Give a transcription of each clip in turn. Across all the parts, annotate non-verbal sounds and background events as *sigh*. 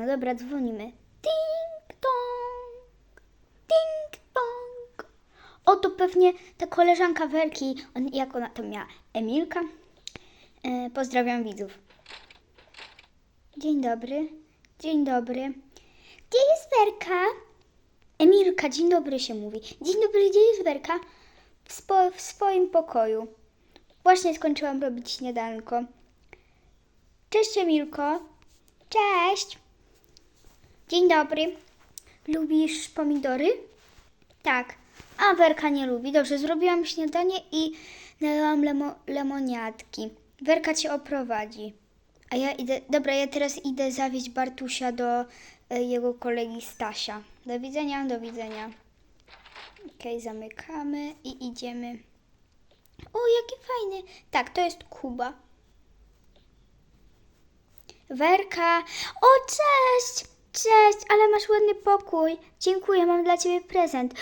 No dobra, dzwonimy. Ding dong, ding dong. O, to pewnie ta koleżanka Werki, on, jak ona to miała? Emilka? E, pozdrawiam widzów. Dzień dobry, dzień dobry. Gdzie jest Werka? Emilka, dzień dobry się mówi. Dzień dobry, gdzie jest Werka? W, spo, w swoim pokoju. Właśnie skończyłam robić śniadanko. Cześć Emilko. Cześć. Dzień dobry. Lubisz pomidory? Tak. A Werka nie lubi. Dobrze, zrobiłam śniadanie i nalałam lemo, lemoniadki. Werka cię oprowadzi. A ja idę, dobra, ja teraz idę zawieźć Bartusia do e, jego kolegi Stasia. Do widzenia, do widzenia. Okej, zamykamy i idziemy. O, jaki fajny. Tak, to jest Kuba. Werka. O, cześć! Cześć, ale masz ładny pokój. Dziękuję, mam dla ciebie prezent.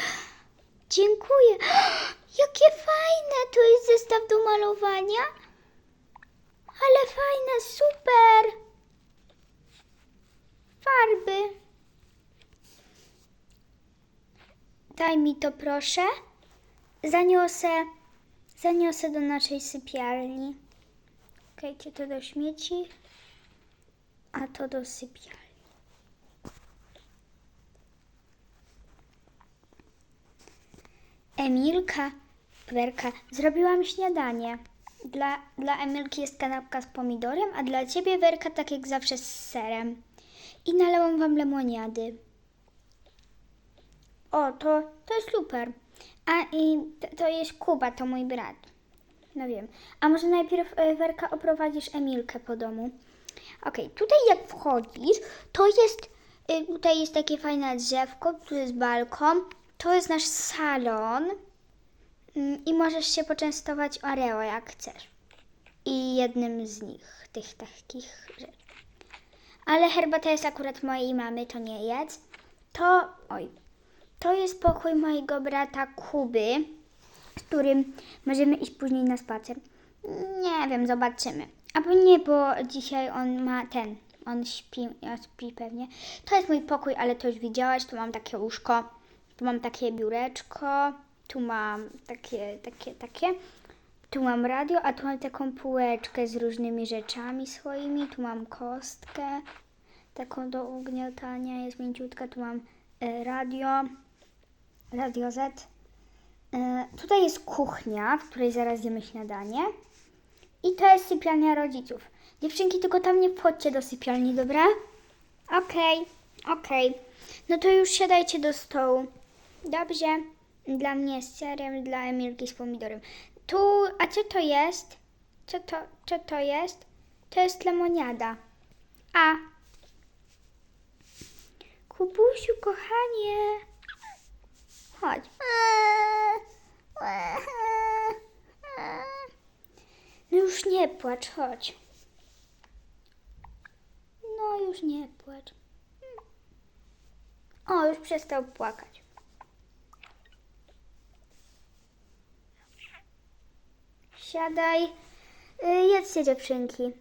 Dziękuję. *gasps* Jakie fajne! Tu jest zestaw do malowania. Ale fajne, super! Farby. Daj mi to proszę. Zaniosę, zaniosę do naszej sypialni. Okejcie to do śmieci, a to do sypialni. Emilka, Werka, zrobiłam śniadanie. Dla, dla Emilki jest kanapka z pomidorem, a dla ciebie, Werka, tak jak zawsze z serem. I nalałam wam lemoniady. O, to, to jest super. A i to, to jest Kuba, to mój brat. No wiem. A może najpierw e, Werka oprowadzisz Emilkę po domu? Okej, tutaj jak wchodzisz, to jest, y, tutaj jest takie fajne drzewko, tu jest balkon, to jest nasz salon mm, i możesz się poczęstować Oreo jak chcesz. I jednym z nich, tych takich rzeczy. Ale herbata jest akurat mojej mamy, to nie jedz. To, oj, to jest pokój mojego brata Kuby, z którym możemy iść później na spacer. Nie wiem, zobaczymy. Albo nie, bo dzisiaj on ma ten, on śpi, ja śpi pewnie. To jest mój pokój, ale to już widziałaś, tu mam takie łóżko, tu mam takie biureczko, tu mam takie, takie, takie. Tu mam radio, a tu mam taką półeczkę z różnymi rzeczami swoimi. Tu mam kostkę, taką do ugniatania, jest mięciutka. Tu mam e, radio, radio Z. E, tutaj jest kuchnia, w której zaraz jemy śniadanie. I to jest sypialnia rodziców. Dziewczynki, tylko tam nie wchodźcie do sypialni, dobra? Okej, okej. No to już siadajcie do stołu. Dobrze. Dla mnie z serem, dla Emilki z pomidorem. Tu, a co to jest? Co to, co to jest? To jest lemoniada. A. Kubusiu, kochanie. Chodź. No już nie płacz, chodź. No już nie płacz. O, już przestał płakać. Siadaj. Y, Jedzcie dziewczynki.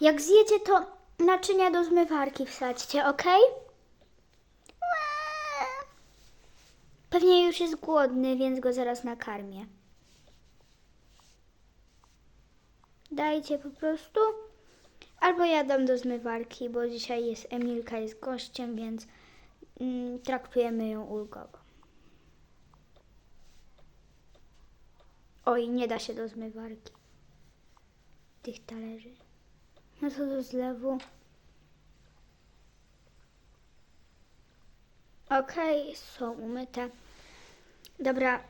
Jak zjecie, to naczynia do zmywarki wsadźcie, ok? Pewnie już jest głodny, więc go zaraz nakarmię. Dajcie po prostu. Albo ja dam do zmywarki, bo dzisiaj jest Emilka, jest gościem, więc mm, traktujemy ją ulgowo. Oj, nie da się do zmywarki. Tych talerzy. No to do zlewu. Okej, są umyte. Dobra,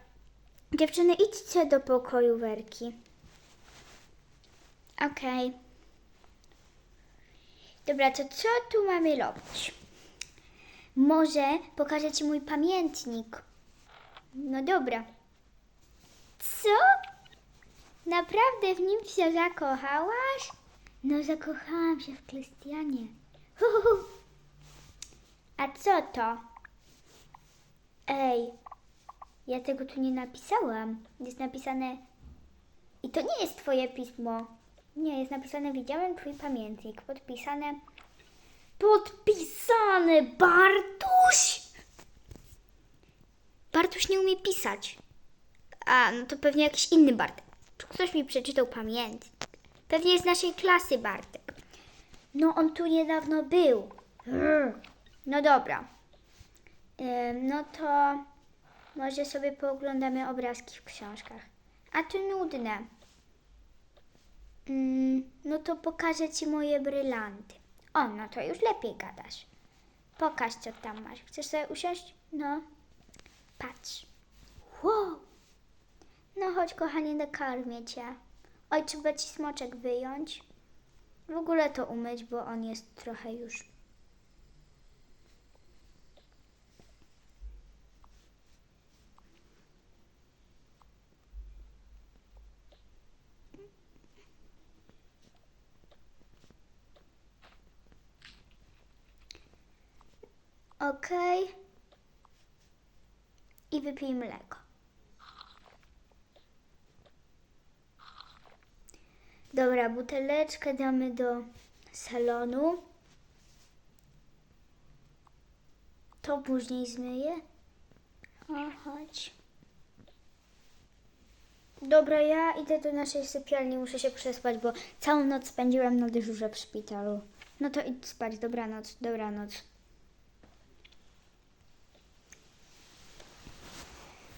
dziewczyny, idźcie do pokoju Werki. Okej. Dobra, to co tu mamy robić? Może pokażę Ci mój pamiętnik. No dobra. Co? Naprawdę w nim się zakochałaś? No zakochałam się w Krystianie. Hu, hu, hu. A co to? Ej, ja tego tu nie napisałam. Jest napisane. I to nie jest twoje pismo. Nie, jest napisane widziałem twój pamiętnik. Podpisane. Podpisane Bartuś! Bartuś nie umie pisać. A, no to pewnie jakiś inny Bartek. Ktoś mi przeczytał pamiętnik. Pewnie z naszej klasy Bartek. No, on tu niedawno był. No dobra. No to może sobie pooglądamy obrazki w książkach. A to nudne. Mm, No to pokażę Ci moje brylanty. O, no to już lepiej gadasz. Pokaż, co tam masz. Chcesz sobie usiąść? No. Patrz. Wow. No chodź, kochanie, nakarmię Cię. Oj, trzeba Ci smoczek wyjąć. W ogóle to umyć, bo on jest trochę już Ok. I wypij mleko. Dobra, buteleczkę damy do salonu. To później zmyję. O, chodź. Dobra, ja idę do naszej sypialni, muszę się przespać, bo całą noc spędziłam na dyżurze w szpitalu. No to idź spać, dobranoc, dobranoc.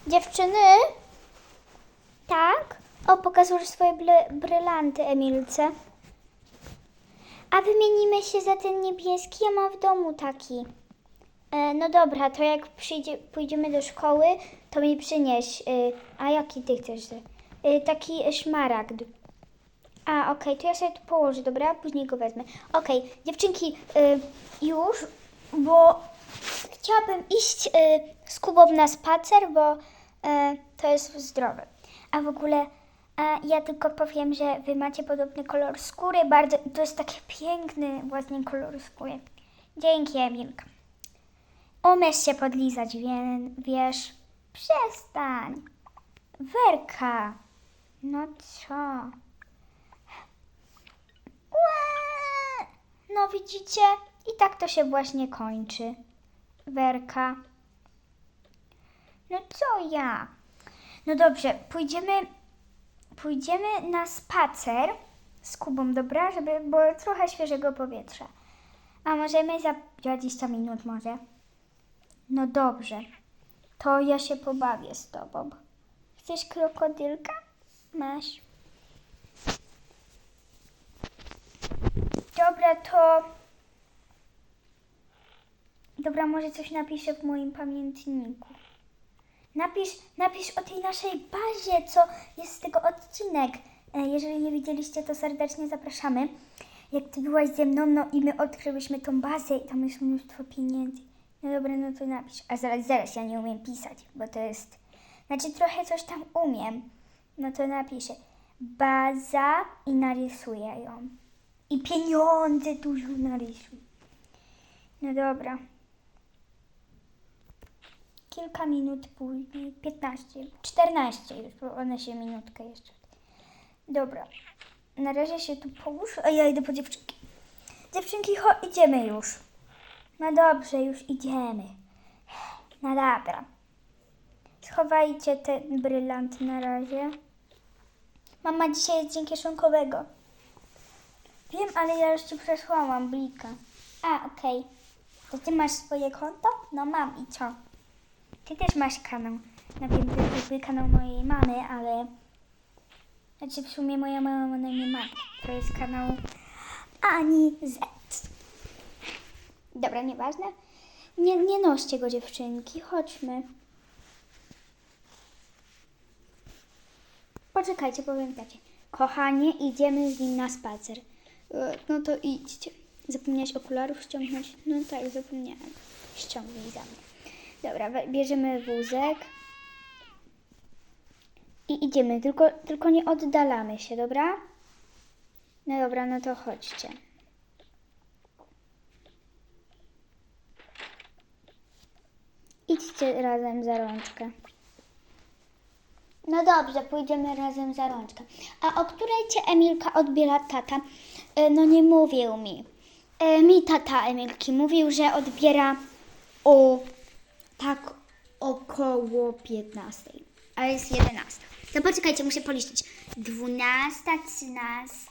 Dziewczyny? Tak? O, pokazujesz swoje bry- brylanty, Emilce. A wymienimy się za ten niebieski, ja mam w domu taki. E, no dobra, to jak przyjdzie, pójdziemy do szkoły, to mi przynieś. Y, a jaki ty chcesz? Y, taki szmaragd. A, okej, to ja sobie tu położę, dobra? Później go wezmę. Okej, dziewczynki, y, już, bo chciałabym iść y, z Kubą na spacer, bo to jest zdrowe. A w ogóle a ja tylko powiem, że wy macie podobny kolor skóry, bardzo, to jest taki piękny właśnie kolor skóry. Dzięki, Emilka. Umiesz się podlizać, wie, wiesz? Przestań. Werka. No co? No widzicie? I tak to się właśnie kończy. Werka. No co ja? No dobrze, pójdziemy, pójdziemy na spacer z Kubą, dobra? Żeby było trochę świeżego powietrza. A możemy za 20 minut może? No dobrze. To ja się pobawię z tobą. Chcesz krokodylka? Masz. Dobra, to... Dobra, może coś napiszę w moim pamiętniku. Napisz, napisz o tej naszej bazie, co jest z tego odcinek. E, Jeżeli nie widzieliście, to serdecznie zapraszamy. Jak ty byłaś ze mną, no i my odkryłyśmy tą bazę i tam jest mnóstwo pieniędzy. No dobra, no to napisz. A zaraz, zaraz, ja nie umiem pisać, bo to jest... Znaczy trochę coś tam umiem. No to napiszę. Baza i narysuję ją. I pieniądze dużo narysuj. No dobra. Kilka minut później, 15, 14 już, bo one się minutkę jeszcze. Dobra, na razie się tu połóż, a ja idę po dziewczynki. Dziewczynki, cho, idziemy już. No dobrze, już idziemy. No dobra. Schowajcie ten brylant na razie. Mama dzisiaj jest dzień kieszonkowego. Wiem, ale ja już ci przesłałam blika. A, okej. To ty masz swoje konto? No mam i co? Ty też masz kanał. No wiem, to jest kanał mojej mamy, ale... Znaczy w sumie moja mama ma na imię Magda. To jest kanał Ani Z. Dobra, nieważne. Nie, nie noście go dziewczynki, chodźmy. Poczekajcie, pamiętacie. Kochanie, idziemy z nim na spacer. E, No to idźcie. Zapomniałeś okularów ściągnąć? No tak, zapomniałem. Ściągnij za mnie. Dobra, bierzemy wózek. I idziemy, tylko, tylko nie oddalamy się, dobra? No dobra, no to chodźcie. Idźcie razem za rączkę. No dobrze, pójdziemy razem za rączkę. A o której cię Emilka odbiera tata? E, no nie mówił mi. E, mi tata Emilki mówił, że odbiera o tak około 15. A jest 11. To poczekajcie, muszę policzyć. 12, 13.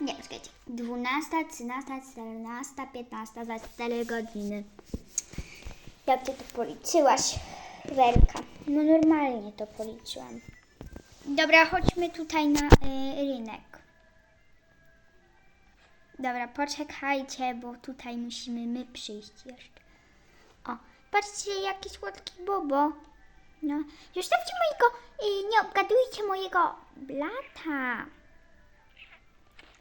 Nie, czekajcie. 12, 13, 14, 15 za 4 godziny. Jak ty to policzyłaś, Werka? No normalnie to policzyłam. Dobra, chodźmy tutaj na y, rynek. Dobra, poczekajcie, bo tutaj musimy my przyjść jeszcze. Patrzcie, jaki słodki bobo. No, zostawcie mojego, y, nie obgadujcie mojego blata.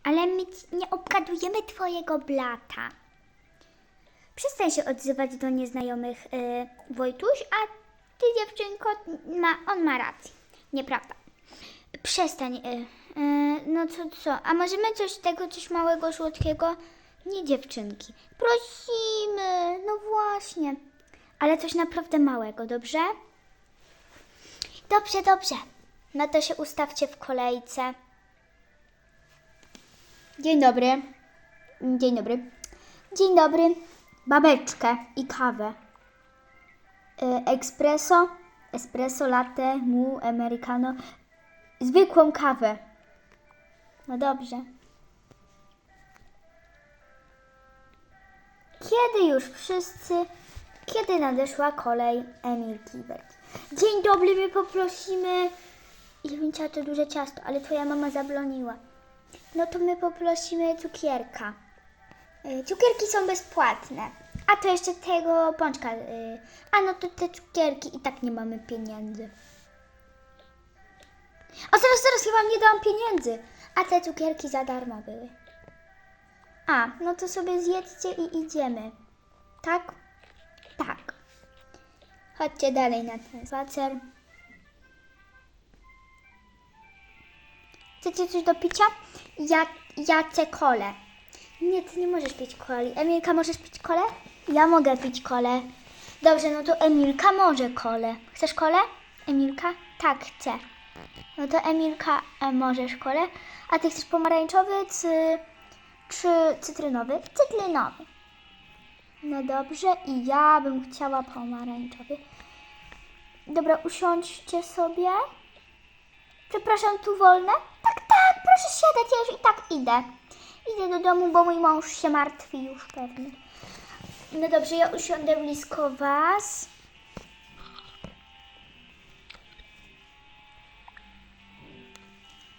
Ale my nie obgadujemy twojego blata. Przestań się odzywać do nieznajomych, y, Wojtuś, a ty dziewczynko, ma, on ma rację. Nieprawda. Przestań. Y, y, no co, co? A możemy coś tego, coś małego, słodkiego? Nie dziewczynki. Prosimy. No właśnie. Ale coś naprawdę małego, dobrze? Dobrze, dobrze. No to się ustawcie w kolejce. Dzień dobry. Dzień dobry. Dzień dobry. Babeczkę i kawę. Y, Espresso, espresso, latte, mu, americano. Zwykłą kawę. No dobrze. Kiedy już wszyscy, kiedy nadeszła kolej Emilki i. Dzień dobry, my poprosimy. Ja bym to duże ciasto, ale twoja mama zabroniła. No to my poprosimy cukierka. Y, Cukierki są bezpłatne. A to jeszcze tego pączka. y, A no to te cukierki i tak nie mamy pieniędzy. O zaraz, zaraz, wam nie dałam pieniędzy. A te cukierki za darmo były. A, no to sobie zjedzcie i idziemy. Tak? Tak. Chodźcie dalej na ten spacer. Chcecie coś do picia? Ja, ja chcę kolę. Nie, ty nie możesz pić coli. Emilka, możesz pić kolę? Ja mogę pić kolę. Dobrze, no to Emilka może kolę. Chcesz kolę? Emilka? Tak, chcę. No to Emilka, e, możesz kolę. A ty chcesz pomarańczowy czy, czy cytrynowy? Cytrynowy. No dobrze, i ja bym chciała pomarańczowy. Dobra, usiądźcie sobie. Przepraszam, tu wolne? Tak, tak, proszę siadać, ja już i tak idę. Idę do domu, bo mój mąż się martwi już pewnie. No dobrze, ja usiądę blisko Was.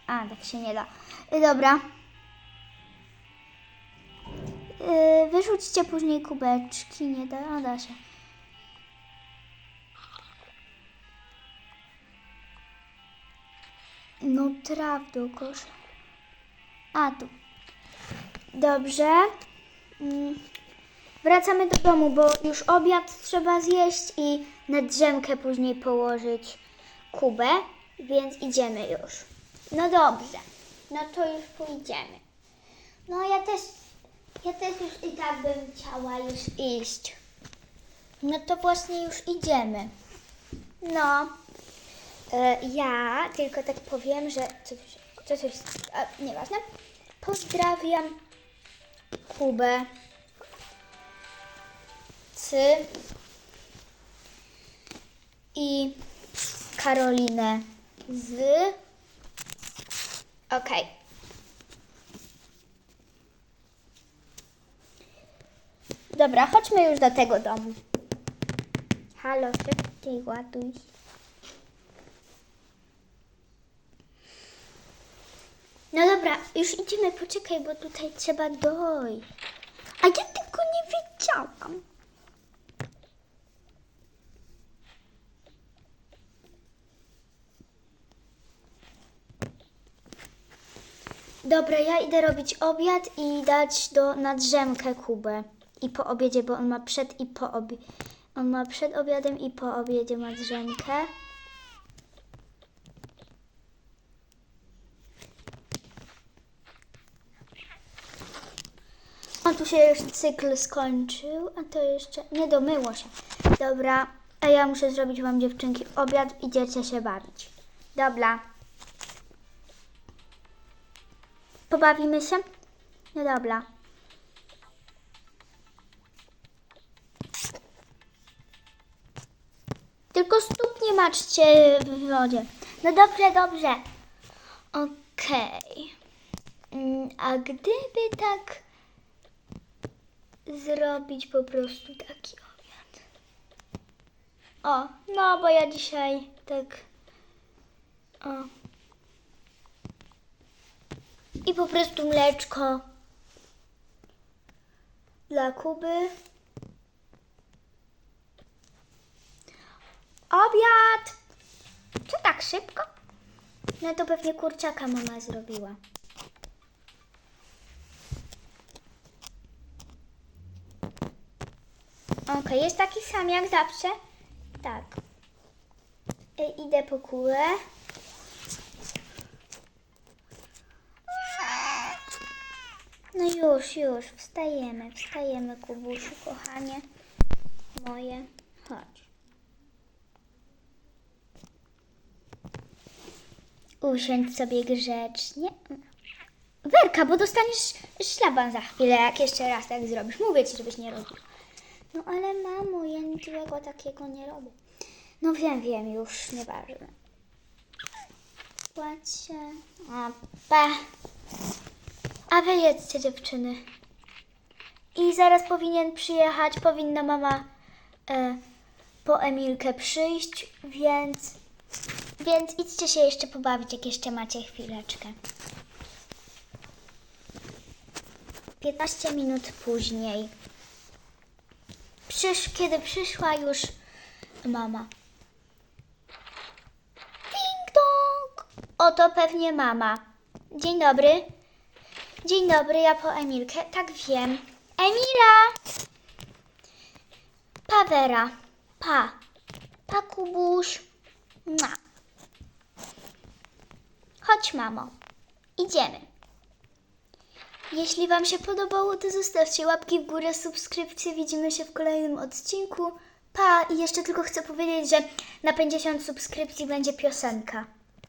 A, tak się nie da. Dobra. Wyrzućcie później kubeczki, nie da, no da się. No traf do kosza. A tu. Dobrze. Mm. Wracamy do domu, bo już obiad trzeba zjeść i na drzemkę później położyć kubę, więc idziemy już. No dobrze. No to już pójdziemy. No ja też, ja też już i tak bym chciała już iść. No to właśnie już idziemy. No. E, ja tylko tak powiem, że coś, coś, coś a, nieważne. Pozdrawiam Kubę, Cy i Karolinę z. Okej. Dobra, chodźmy już do tego domu. Halo, szybciej ładuj. No dobra, już idziemy, poczekaj, bo tutaj trzeba dojść. A ja tego nie wiedziałam. Dobra, ja idę robić obiad i dać do na drzemkę Kubę. I po obiedzie, bo on ma przed i po obie... On ma przed obiadem i po obiedzie ma drzemkę. A tu się już cykl skończył, a to jeszcze nie domyło się. Dobra, A ja muszę zrobić wam dziewczynki obiad, idziecie się bawić. Dobra. Pobawimy się? No dobra. Maczcie w wodzie. No dobrze, dobrze. Okej. Mm, A gdyby tak zrobić po prostu taki obiad? O, no bo ja dzisiaj tak. O. I po prostu mleczko dla Kuby. Obiad! Co tak szybko? No to pewnie kurczaka mama zrobiła. Okej, jest taki sam jak zawsze? Tak. E, idę po kulę. No już, już, wstajemy, wstajemy, Kubusiu, kochanie. Moje, chodź. Usiądź sobie grzecznie. Werka, bo dostaniesz szlaban za chwilę, jak jeszcze raz tak zrobisz. Mówię ci, żebyś nie robił. No ale mamo, ja niczego takiego nie robię. No wiem, wiem, już nieważne. Się. A, pa. A wy jedzcie dziewczyny. I zaraz powinien przyjechać, powinna mama e, po Emilkę przyjść, więc, więc idźcie się jeszcze pobawić, jak jeszcze macie chwileczkę. 15 minut później. Przysz, kiedy przyszła już mama. Ding dong! Oto pewnie mama. Dzień dobry. Dzień dobry, ja po Emilkę. Tak wiem. Emila! Pawera. Pa. Pa, Kubuś. Mua. Chodź, mamo. Idziemy. Jeśli Wam się podobało, to zostawcie łapki w górę, subskrypcje. Widzimy się w kolejnym odcinku. Pa! I jeszcze tylko chcę powiedzieć, że na 50 subskrypcji będzie piosenka.